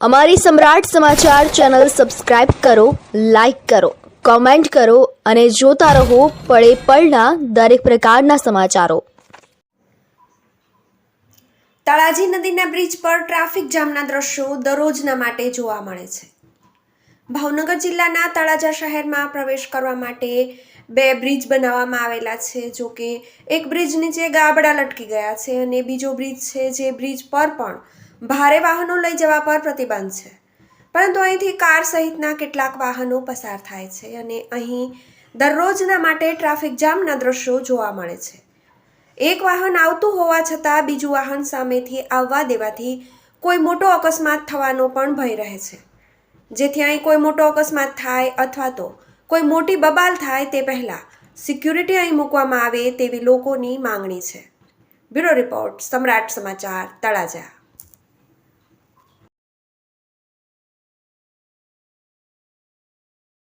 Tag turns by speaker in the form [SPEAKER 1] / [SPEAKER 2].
[SPEAKER 1] અમારી સમ્રાટ સમાચાર ચેનલ સબસ્ક્રાઇબ કરો, લાઇક કરો, કોમેન્ટ કરો અને જોતા રહો પળે પળના દરેક પ્રકારના સમાચારો.
[SPEAKER 2] તળાજી નદીના બ્રિજ પર ટ્રાફિક જામના દ્રશ્યો દરરોજના માટે જોવા મળે છે. ભાવનગર જિલ્લાના તળાજા શહેરમાં પ્રવેશ કરવા માટે બે બ્રિજ બનાવવામાં આવેલા છે. જો કે એક બ્રિજ નીચે ગાબડા લટકી ગયા છે અને બીજો બ્રિજ છે જે બ્રિજ પર પણ ભારે વાહનો લઈ જવા પર પ્રતિબંધ છે. પરંતુ અહીંથી કાર સહિતના કેટલાક વાહનો પસાર થાય છે અને અહીં દરરોજના માટે ટ્રાફિક જામના દ્રશ્યો જોવા મળે છે. એક વાહન આવતું હોવા છતાં બીજું વાહન સામેથી આવવા દેવાથી કોઈ મોટો અકસ્માત થવાનો પણ ભય રહે છે. જેથી અહીં કોઈ મોટો અકસ્માત થાય અથવા તો કોઈ મોટી બબાલ થાય તે પહેલાં સિક્યુરિટી અહીં મૂકવામાં આવે તેવી લોકોની માંગણી છે. બ્યુરો રિપોર્ટ, સમ્રાટ સમાચાર, તળાજા.